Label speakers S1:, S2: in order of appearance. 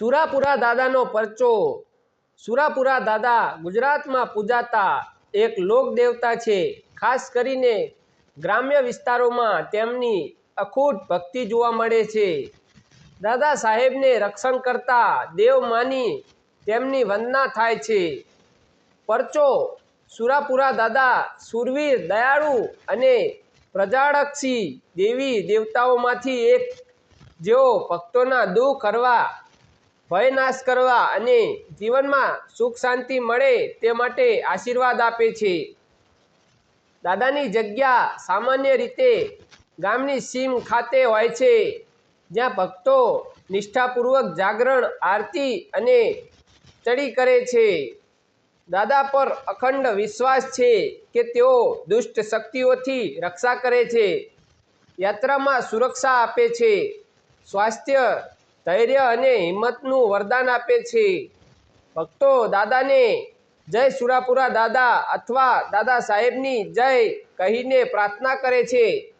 S1: સુરાપુરા દાદાનો પરચો. સુરાપુરા દાદા ગુજરાતમાં પૂજાતા એક લોક દેવતા છે. ખાસ કરીને ગ્રામ્ય વિસ્તારોમાં તેમની અખૂટ ભક્તિ જોવા મળે છે. દાદા સાહેબને રક્ષણ કરતા દેવ માની તેમની વંદના થાય છે. પરચો સુરાપુરા દાદા સુરવીર દયાળુ અને પ્રજાળક્ષી દેવી દેવતાઓમાંથી એક. જેઓ ભક્તોના દુઃખ હરવા ભય નાશ કરવા અને જીવનમાં સુખ શાંતિ મળે તે માટે આશીર્વાદ આપે છે. દાદાની જગ્યા સામાન્ય રીતે ગામની સીમ ખાતે હોય છે, જ્યાં ભક્તો નિષ્ઠાપૂર્વક જાગરણ, આરતી અને ચડી કરે છે. દાદા પર અખંડ વિશ્વાસ છે કે તેઓ દુષ્ટ શક્તિઓથી રક્ષા કરે છે. યાત્રામાં સુરક્ષા આપે છે. સ્વાસ્થ્ય ધૈર્ય અને હિંમતનું વરદાન આપે છે. ભક્તો, દાદાને જય સુરાપુરા દાદા અથવા દાદા સાહેબની જય કહીને પ્રાર્થના કરે છે.